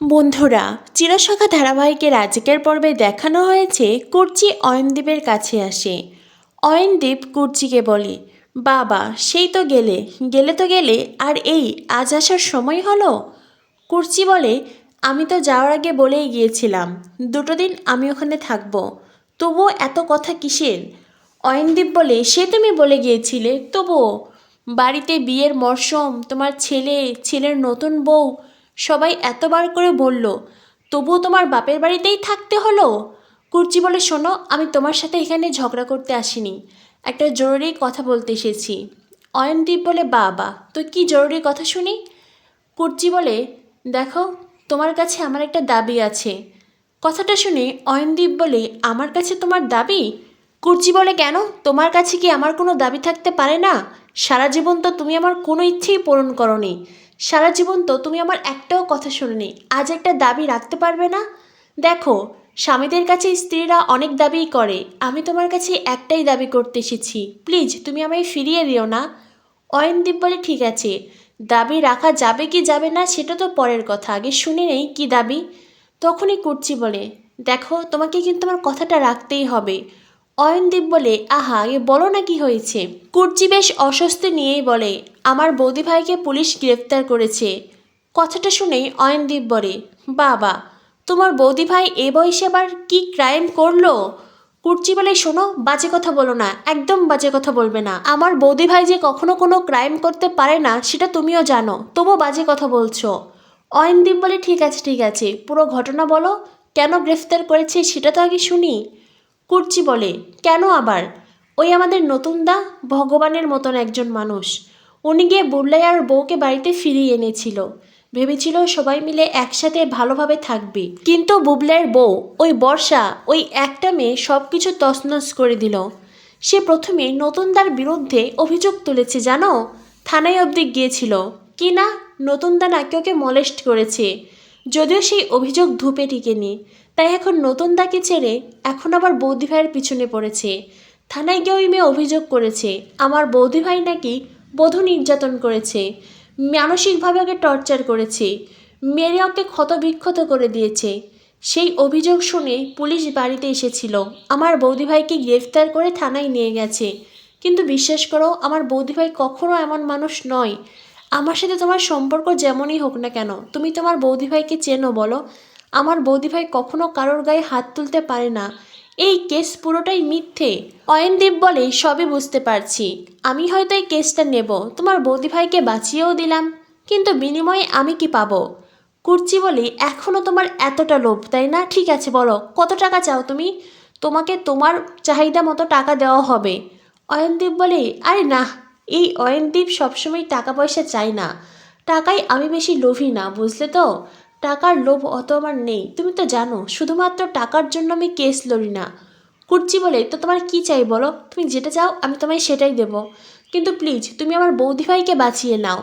বন্ধুরা চিরসখা ধারাবাহিকের আজকের পর্বে দেখানো হয়েছে কুর্চি অয়নদীপের কাছে আসে। অয়নদীপ কুর্চিকে বলে, বাবা, সেই তো গেলে গেলে তো গেলে, আর এই আজ আসার সময় হলো? কুর্চি বলে, আমি তো যাওয়ার আগে বলেই গিয়েছিলাম, দুটো দিন আমি ওখানে থাকব, তবুও এত কথা কিসের? অয়নদীপ বলে, সে তুমি বলে গিয়েছিলে, তবুও। বাড়িতে বিয়ের মরশুম তোমার ছেলে, ছেলের নতুন বউ সবাই এতবার করে বলল, তবুও তোমার বাপের বাড়িতেই থাকতে হলো? কুর্চি বলে, শোনো, আমি তোমার সাথে এখানে ঝগড়া করতে আসিনি। একটা জরুরি কথা বলতে এসেছি। অয়নদীপ বলে, বাবা তো কি জরুরি কথা শুনি? কুর্চি বলে, দেখো, তোমার কাছে আমার একটা দাবি আছে। কথাটা শুনে অয়নদীপ বলে, আমার কাছে তোমার দাবি? কুর্চি বলে, কেন? তোমার কাছে কি আমার কোনো দাবি থাকতে পারে না? সারা জীবন তো তুমি আমার কোনো ইচ্ছেই পূরণ করনি। সারা জীবন তো তুমি আমার একটাও কথা শোনোনি। আজ একটা দাবি রাখতে পারবে না? দেখো, স্বামীদের কাছে স্ত্রীরা অনেক দাবিই করে। আমি তোমার কাছে একটাই দাবি করতে এসেছি। প্লিজ, তুমি আমায় ফিরিয়ে দিও না। অয়নদীপ বলে, ঠিক আছে। দাবি রাখা যাবে কি যাবে না, সেটা তো পরের কথা। আগে শুনে নেই কি দাবি? তখনই কুর্চি বলে, দেখো, তোমাকে কিন্তু আমার কথাটা রাখতেই হবে। অয়নদীপ বলে, আহা, এ বলো না কি হয়েছে? কুর্চি বেশ অস্বস্তি নিয়েই বলে আমার বৌদি ভাইকে পুলিশ গ্রেফতার করেছে। কথাটা শুনেই অয়নদীপ বলে, বাবা, তোমার বৌদি ভাই এ বয়সে আবার কি ক্রাইম করল? কুর্চি বলে শোনো, বাজে কথা বলো না, একদম বাজে কথা বলবে না। আমার বৌদি ভাই যে কখনো কোনো ক্রাইম করতে পারে না, সেটা তুমিও জানো তবু বাজে কথা বলছো। অয়নদীপ বলে, ঠিক আছে ঠিক আছে, পুরো ঘটনা বলো, কেন গ্রেফতার করেছে সেটা তো আগে শুনি। কুর্চি বলে, কেন আবার? ওই আমাদের নতুন দা, ভগবানের মতন একজন মানুষ। উনি গিয়ে বুল্লাই আর বউকে বাড়িতে ফিরিয়ে এনেছিল। ভেবেছিল সবাই মিলে একসাথে ভালোভাবে থাকবে। কিন্তু বুবলাইয়ের বউ, ওই বর্ষা, ওই একটা মেয়ে সব কিছু তছনছ করে দিল। সে প্রথমে নতুনদার বিরুদ্ধে অভিযোগ তুলেছে, জানো? থানায় অবধি গিয়েছিল। কি না? নতুনদা নাকি ওকে মলেস্ট করেছে। যদিও সেই অভিযোগ ধূপে টিকেনি। তাই এখন নতুন দাকে ছেড়ে এখন আবার বৌদি ভাইয়ের পিছনে পড়েছে। থানায় গিয়ে ওই মেয়ে অভিযোগ করেছে, আমার বৌদি ভাই নাকি বধূ নির্যাতন করেছে, মানসিকভাবে ওকে টর্চার করেছে, মেরে ওকে ক্ষতবিক্ষত করে দিয়েছে। সেই অভিযোগ শুনে পুলিশ বাড়িতে এসেছিল, আমার বৌদি ভাইকে গ্রেফতার করে থানায় নিয়ে গেছে। কিন্তু বিশ্বাস করো, আমার বৌদি ভাই কখনো এমন মানুষ নয়। আমার সাথে তোমার সম্পর্ক যেমনই হোক না কেন, তুমি তোমার বৌদি ভাইকে চেনো বলো। আমার বৌদি ভাই কখনো কারোর গায়ে হাত তুলতে পারে না। এই কেস পুরোটাই মিথ্যে। অয়নদীপ বলে, সবই বুঝতে পারছি। আমি হয়তো এই কেসটা নেব, তোমার বৌদি ভাইকে বাঁচিয়েও দিলাম, কিন্তু বিনিময়ে আমি কি পাবো? কুর্চি বলি এখনও তোমার এতটা লোভ, তাই না? ঠিক আছে, বলো, কত টাকা চাও তুমি? তোমাকে তোমার চাহিদা মতো টাকা দেওয়া হবে। অয়নদীপ বলে, আরে না, এই অয়নদীপ সবসময় টাকা পয়সা চায় না। টাকায় আমি বেশি লোভী না, বুঝলে তো? টাকার লোভ অত আমার নেই। তুমি তো জানো, শুধুমাত্র টাকার জন্য আমি কেস লড়ি না। কুর্চি বলে, তো তোমার কি চাই বলো? তুমি যেটা চাও, আমি তোমায় সেটাই দেব। কিন্তু প্লিজ তুমি আমার বৌদি ভাইকে বাঁচিয়ে নাও।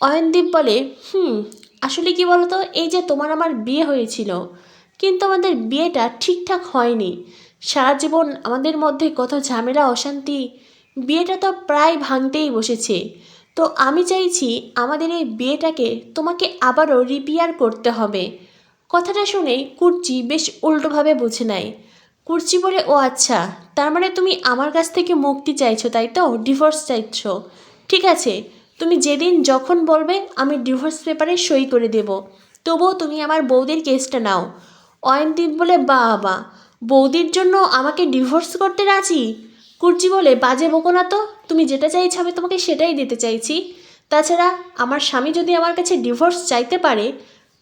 অয়নদীপ বলে, হুম, আসলে কি বলো তো এই যে তোমার আমার বিয়ে হয়েছিল, কিন্তু আমাদের বিয়েটা ঠিকঠাক হয়নি। সারা জীবন আমাদের মধ্যে কত ঝামেলা, অশান্তি, বিয়েটা তো প্রায় ভাঙতেই বসেছে। তো আমি চাইছি আমাদের এই বিয়েটাকে তোমাকে আবারও রিপেয়ার করতে হবে। কথাটা শুনে কুর্চি বেশ উল্টোভাবে বুঝে নেয়। কুর্চি বলে, ও আচ্ছা তার মানে তুমি আমার কাছ থেকে মুক্তি চাইছো, তাই তো? ডিভোর্স চাইছো। ঠিক আছে, তুমি যেদিন যখন বলবে, আমি ডিভোর্স পেপারে সই করে দেব। তবুও তুমি আমার বৌদির কেসটা নাও। অয়নদীপ বলে বাবা বৌদির জন্য আমাকে ডিভোর্স করতে রাজি? কুর্চি বলে বাজে বকো না তো। তুমি যেটা চাইছো আমি তোমাকে সেটাই দিতে চাইছি। তাছাড়া আমার স্বামী যদি আমার কাছে ডিভোর্স চাইতে পারে,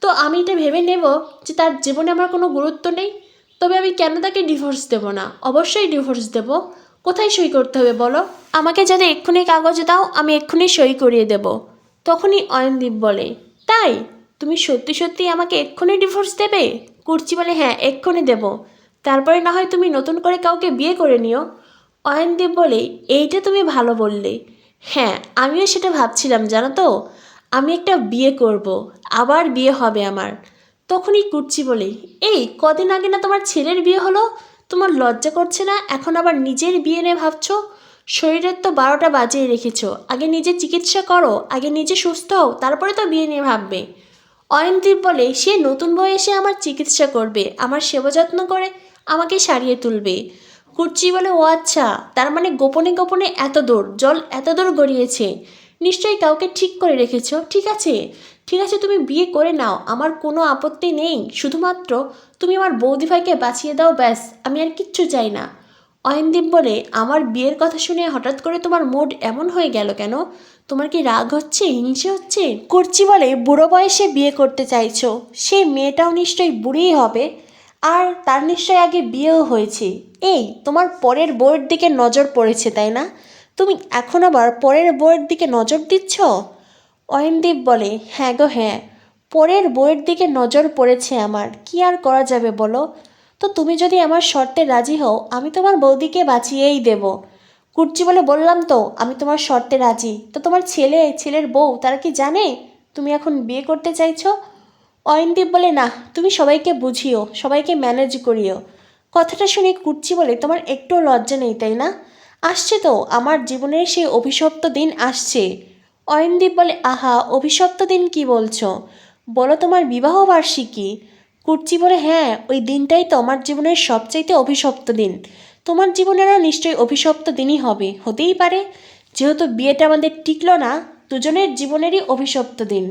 তো আমি এটা ভেবে নেব যে তার জীবনে আমার কোনো গুরুত্ব নেই। তবে আমি কেন তাকে ডিভোর্স দেবো না? অবশ্যই ডিভোর্স দেব। কোথায় সই করতে হবে বলো? আমাকে যদি এক্ষুনি কাগজ দাও, আমি এক্ষুনি সই করিয়ে দেব। তখনই অয়নদীপ বলে, তাই? তুমি সত্যি সত্যি আমাকে এক্ষুনি ডিভোর্স দেবে? কুর্চি বলে হ্যাঁ এক্ষুনি দেব। তারপরে না হয় তুমি নতুন করে কাউকে বিয়ে করে নিও। অয়নদীপ বলে, এইটা তুমি ভালো বললে। হ্যাঁ আমিও সেটা ভাবছিলাম, জানো তো। আমি একটা বিয়ে করব, আবার বিয়ে হবে আমার। তখনই কুর্চি বলে, এই, কদিন আগে না তোমার ছেলের বিয়ে হলো? তোমার লজ্জা করছে না? এখন আবার নিজের বিয়ে নিয়ে ভাবছ? শরীরের তো বারোটা বাজিয়ে রেখেছো। আগে নিজে চিকিৎসা করো, আগে নিজে সুস্থ হও, তারপরে তো বিয়ে নিয়ে ভাববে। অয়নদীপ বলে, সে নতুন বউ এসে আমার চিকিৎসা করবে, আমার সেবা যত্ন করে, আমাকে সারিয়ে তুলবে। কুর্চি বলে, ও আচ্ছা তার মানে গোপনে গোপনে এত দূর, জল এত দূর গড়িয়েছে। নিশ্চয়ই কাউকে ঠিক করে রেখেছ, ঠিক আছে? ঠিক আছে, তুমি বিয়ে করে নাও, আমার কোনো আপত্তি নেই। শুধুমাত্র তুমি আমার বৌদিভাইকে বাঁচিয়ে দাও, ব্যাস, আমি আর কিচ্ছু চাই না। অয়নদীপ বলে, আমার বিয়ের কথা শুনে হঠাৎ করে তোমার মুড এমন হয়ে গেল কেন? তোমার কি রাগ হচ্ছে, হিংসে হচ্ছে? করছি বলে, বুড়ো বয়সে বিয়ে করতে চাইছো সেই মেয়েটাও নিশ্চয়ই বুড়িই হবে। আর তার নিশ্চয়ই আগে বিয়েও হয়েছে। এই, তোমার পরের বইয়ের দিকে নজর পড়েছে, তাই না? তুমি এখন আবার পরের বইয়ের দিকে নজর দিচ্ছ? অয়নদীপ বলে হ্যাঁ গো হ্যাঁ। পরের বইয়ের দিকে নজর পড়েছে আমার। কি আর করা যাবে বলো? তো তুমি যদি আমার শর্তে রাজি হও, আমি তোমার বৌদিকে বাঁচিয়েই দেব। কুর্চি বলে, বললাম তো, আমি তোমার শর্তে রাজি। তো তোমার ছেলে, ছেলের বউ, তারা কি জানে? তুমি এখন বিয়ে করতে চাইছো? অয়নদীপ বলে, না, তুমি সবাইকে বুঝিও, সবাইকে ম্যানেজ করিও। কথাটা শুনে কুর্চি বলে, তোমার একটুও লজ্জা নেই, তাই না? আসছে তো, আমার জীবনের সেই অভিশপ্ত দিন আসছে। অয়নদীপ বলে, আহা, অভিশপ্ত দিন কি বলছো? বলো তোমার বিবাহ বার্ষিকী? কুর্চি বলে হ্যাঁ ওই দিনটাই তো আমার জীবনের সবচাইতে অভিশপ্ত দিন। তোমার জীবনেরও নিশ্চয়ই অভিশপ্ত দিনই হবে, হতেই পারে। যেহেতু বিয়েটা আমাদের টিকলো না, দুজনের জীবনেরই অভিশপ্ত দিন।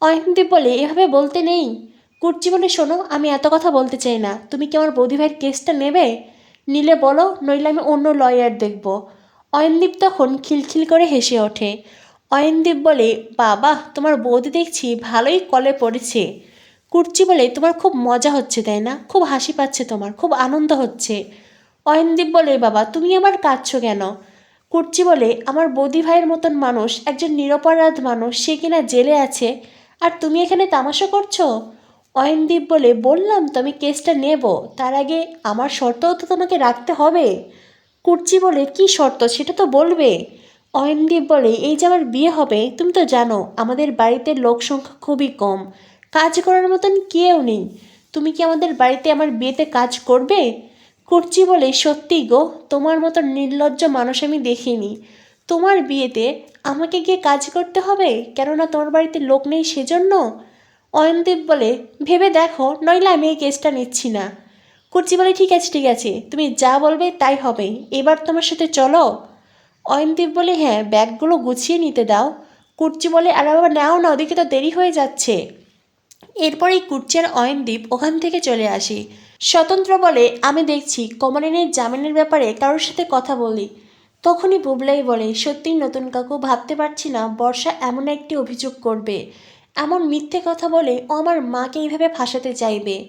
অয়নদীপ বলে, এভাবে বলতে নেই। কুর্চি বলে শোনো, আমি এত কথা বলতে চাই না। তুমি কি আমার বৌদি ভাইয়ের কেসটা নেবে? নিলে বলো, নইলে আমি অন্য লয়ার দেখব। অয়নদীপ তখন খিলখিল করে হেসে ওঠে। অয়নদীপ বলে, বাবা, তোমার বৌদি দেখছি ভালোই কলে পড়েছে। কুর্চি বলে, তোমার খুব মজা হচ্ছে, তাই না? খুব হাসি পাচ্ছে তোমার, খুব আনন্দ হচ্ছে। অয়নদীপ বলে, বাবা, তুমি আবার কাঁদছো কেন? কুর্চি বলে, আমার বৌদি ভাইয়ের মতন মানুষ, একজন নিরপরাধ মানুষ, সে কিনা জেলে আছে আর তুমি এখানে তামাশা করছ? অয়নদীপ বলে, বললাম তো আমি কেসটা নেব। তার আগে আমার শর্তও তো তোমাকে রাখতে হবে। কুর্চি বলে, কি শর্ত? সেটা তো বলবে। অয়নদীপ বলে, এই যে আমার বিয়ে হবে, তুমি তো জানো, আমাদের বাড়িতে লোক সংখ্যা খুবই কম। কাজ করার মতন কেউ নেই। তুমি কি আমাদের বাড়িতে আমার বিয়েতে কাজ করবে? কুর্চি বলে, সত্যি গো, তোমার মতো নির্লজ্জ মানুষ আমি দেখিনি। তোমার বিয়েতে আমাকে গিয়ে কাজ করতে হবে? কেননা তোমার বাড়িতে লোক নেই সেজন্য? অয়নদীপ বলে, ভেবে দেখো, নইলে আমি এই কেসটা নিচ্ছি না। কুর্চি বলে, ঠিক আছে ঠিক আছে, তুমি যা বলবে তাই হবে, এবার তোমার সাথে চলো। অয়নদীপ বলে হ্যাঁ ব্যাগগুলো গুছিয়ে নিতে দাও। কুর্চি বলে, আর বাবা, নাও না ওদিকে তো দেরি হয়ে যাচ্ছে। এরপরেই কুর্চি আর অয়নদীপ ওখান থেকে চলে আসি। স্বতন্ত্র বলে, আমি দেখছি, কমলিনীর জামিনের ব্যাপারে কারোর সাথে কথা বলি। তখনই বুবলাই বলে, সত্যিই নতুন কাকু, ভাবতে পারছি না, বর্ষা এমন একটি অভিযোগ করবে। এমন মিথ্যে কথা বলে ও আমার মাকে এইভাবে ফাঁসাতে চাইবে।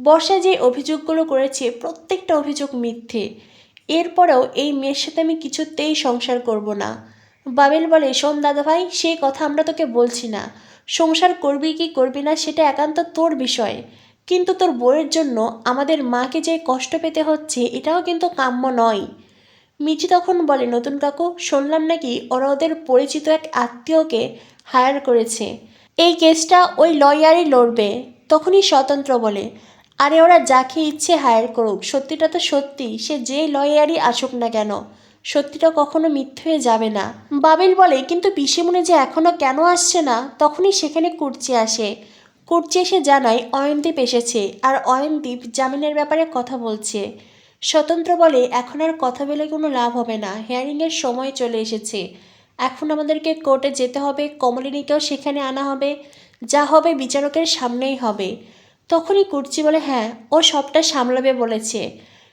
বর্ষা যে অভিযোগগুলো করেছে, প্রত্যেকটা অভিযোগ মিথ্যে। এরপরেও এই মেয়ের সাথে আমি কিছুতেই সংসার করব না। বাবেল বলে, শোন দাদা ভাই সেই কথা আমরা তোকে বলছি না। সংসার করবি কি করবি না, সেটা একান্ত তোর বিষয়। কিন্তু তোর বউয়ের জন্য আমাদের মাকে যে কষ্ট পেতে হচ্ছে, এটাও কিন্তু কাম্য নয়। মিচি তখন বলে, নতুন কাকু, শুনলাম নাকি ওরা ওদের পরিচিত এক আত্মীয়কে হায়ার করেছে। এই কেসটা ওই লয়ারই লড়বে। তখনই স্বতন্ত্র বলে, আরে ওরা যাকে ইচ্ছে হায়ার করুক, সত্যিটা তো সত্যি, সে যে লয়ারই আসুক না কেন, সত্যিটা কখনো মিথ্যে হয়ে যাবে না। বাবিল বলে, কিন্তু পিসিমনে যে এখনও কেন আসছে না? তখনই সেখানে কুর্চি আসে। কুর্চি এসে জানায় অয়নদীপ এসেছে, আর অয়নদীপ জামিনের ব্যাপারে কথা বলছে। স্বতন্ত্র বলে এখন আর কথা বলে কোনো লাভ হবে না। হিয়ারিংয়ের সময় চলে এসেছে। এখন আমাদেরকে কোর্টে যেতে হবে, কমলিনীকেও সেখানে আনা হবে। যা হবে বিচারকের সামনেই হবে। তখনই কুর্চি বলে হ্যাঁ ও সবটা সামলাবে বলেছে।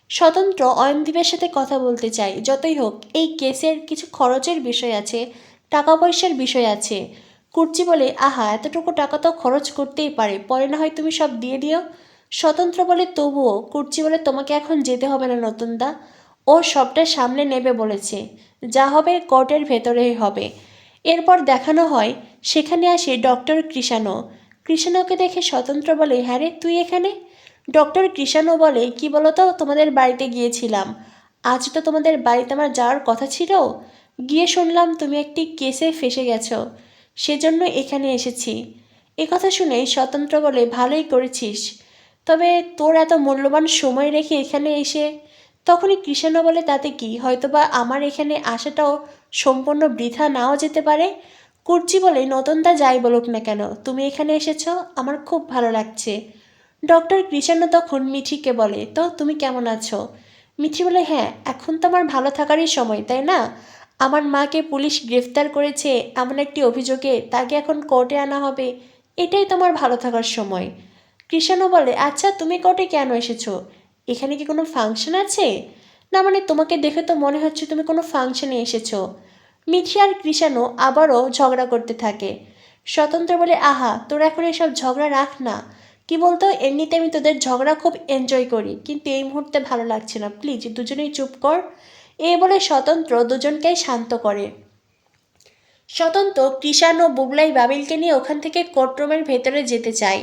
স্বতন্ত্র অয়নদীপের সাথে কথা বলতে চাই যতই হোক, এই কেসের কিছু খরচের বিষয় আছে টাকা পয়সার বিষয় আছে। কুর্চি বলে, আহা, এতটুকু টাকা তো খরচ করতেই পারে। পরে না হয় তুমি সব দিয়ে দিও। স্বতন্ত্র বলে তবুও কুর্চি বলে তোমাকে এখন যেতে হবে না, নতুনদা। ও সবটা সামনে নেবে বলেছে। যা হবে কোর্টের ভেতরেই হবে। এরপর দেখানো হয়, সেখানে আসে ডক্টর কৃষাণু কৃষাণুকে দেখে স্বতন্ত্র বলে হ্যাঁ রে, তুই এখানে? ডক্টর কৃষাণু বলে, কি বলো তো তোমাদের বাড়িতে গিয়েছিলাম। আজ তো তোমাদের বাড়িতে আমার যাওয়ার কথা ছিল। গিয়ে শুনলাম তুমি একটি কেসে ফেসে গেছো। সেজন্য এখানে এসেছি। কথা শুনে স্বতন্ত্র বলে, ভালোই করেছিস। তবে তোর এত মূল্যবান সময় রেখে এখানে এসে তখনই কৃষাণু বলে তাতে কি? হয়তোবা আমার এখানে আসাটাও সম্পূর্ণ বৃথা নাও যেতে পারে? কুর্চি বলে নতুনদা যাই বলুক না কেন, তুমি এখানে এসেছ, আমার খুব ভালো লাগছে। ডক্টর কৃষাণ তখন মিঠিকে বলে, তো তুমি কেমন আছো? মিঠি বলে হ্যাঁ এখন তো আমার ভালো থাকারই সময়, তাই না? আমার মাকে পুলিশ গ্রেফতার করেছে এমন একটি অভিযোগে তাকে এখন কোর্টে আনা হবে, এটাই তোমার ভালো থাকার সময়। কৃষাণও বলে আচ্ছা তুমি কোর্টে কেন এসেছ? এখানে কি কোনো ফাংশন আছে? না মানে তোমাকে দেখে তো মনে হচ্ছে তুমি কোনো ফাংশনে এসেছ। মিঠি আর কৃষাণও আবারও ঝগড়া করতে থাকে। স্বতন্ত্র বলে, আহা, তোরা এখন এসব ঝগড়া রাখ না। কি বলতো, এমনিতে আমি তোদের ঝগড়া খুব এনজয় করি, কিন্তু এই মুহূর্তে ভালো লাগছে না। প্লিজ, দুজনেই চুপ কর। এ বলে স্বতন্ত্র দুজনকেই শান্ত করে। স্বতন্ত্র কৃষাণ ও বুবলাই, বাবিলকে নিয়ে ওখান থেকে কোর্টরুমের ভেতরে যেতে চায়।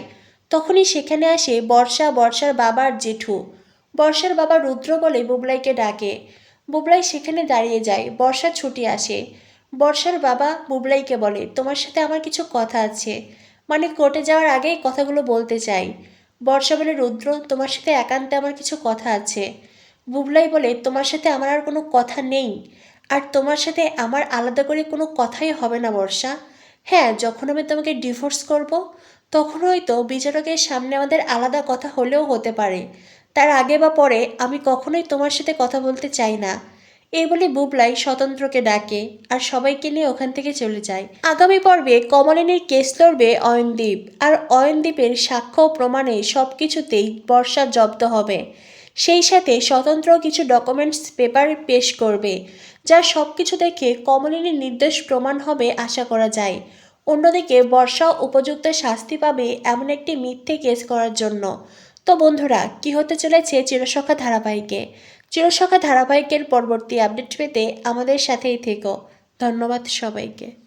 তখনই সেখানে আসে বর্ষা, বর্ষার বাবার জেঠু। বর্ষার বাবা রুদ্র বলে বুবলাইকে ডাকে। বুবলাই সেখানে দাঁড়িয়ে যায় বর্ষা ছুটি আসে। বর্ষার বাবা বুবলাইকে বলে, তোমার সাথে আমার কিছু কথা আছে। মানে কোর্টে যাওয়ার আগেই কথাগুলো বলতে চাই বর্ষা বলে, রুদ্র, তোমার সাথে একান্তে আমার কিছু কথা আছে বুবলাই বলে, তোমার সাথে আমার আর কোনো কথা নেই। আর তোমার সাথে আমার আলাদা করে কোনো কথাই হবে না বর্ষা। হ্যাঁ যখন আমি তোমাকে ডিভোর্স করব তখন হয়তো বিচারকের সামনে আমাদের আলাদা কথা হলেও হতে পারে। তার আগে বা পরে আমি কখনোই তোমার সাথে কথা বলতে চাই না। এই বলে বুবলাই স্বতন্ত্রকে ডাকে আর সবাইকে নিয়ে ওখান থেকে চলে যায়। আগামী পর্বে কমলিনীর কেস লড়বে অয়নদীপ আর অয়নদীপের সাক্ষ্য প্রমাণে সব কিছুতেই বর্ষা জব্দ হবে। সেই সাথে স্বতন্ত্র কিছু ডকুমেন্টস পেপার পেশ করবে, যা সব কিছু দেখে কমলিনীর নির্দেশ প্রমাণ হবে আশা করা যায়। অন্যদিকে বর্ষা উপযুক্ত শাস্তি পাবে এমন একটি মিথ্যে কেস করার জন্য। তো বন্ধুরা, কি হতে চলেছে চিরসখা ধারাবাহিকে? চিরসখা ধারাবাহিকের পরবর্তী আপডেট পেতে আমাদের সাথেই থেকো। ধন্যবাদ সবাইকে।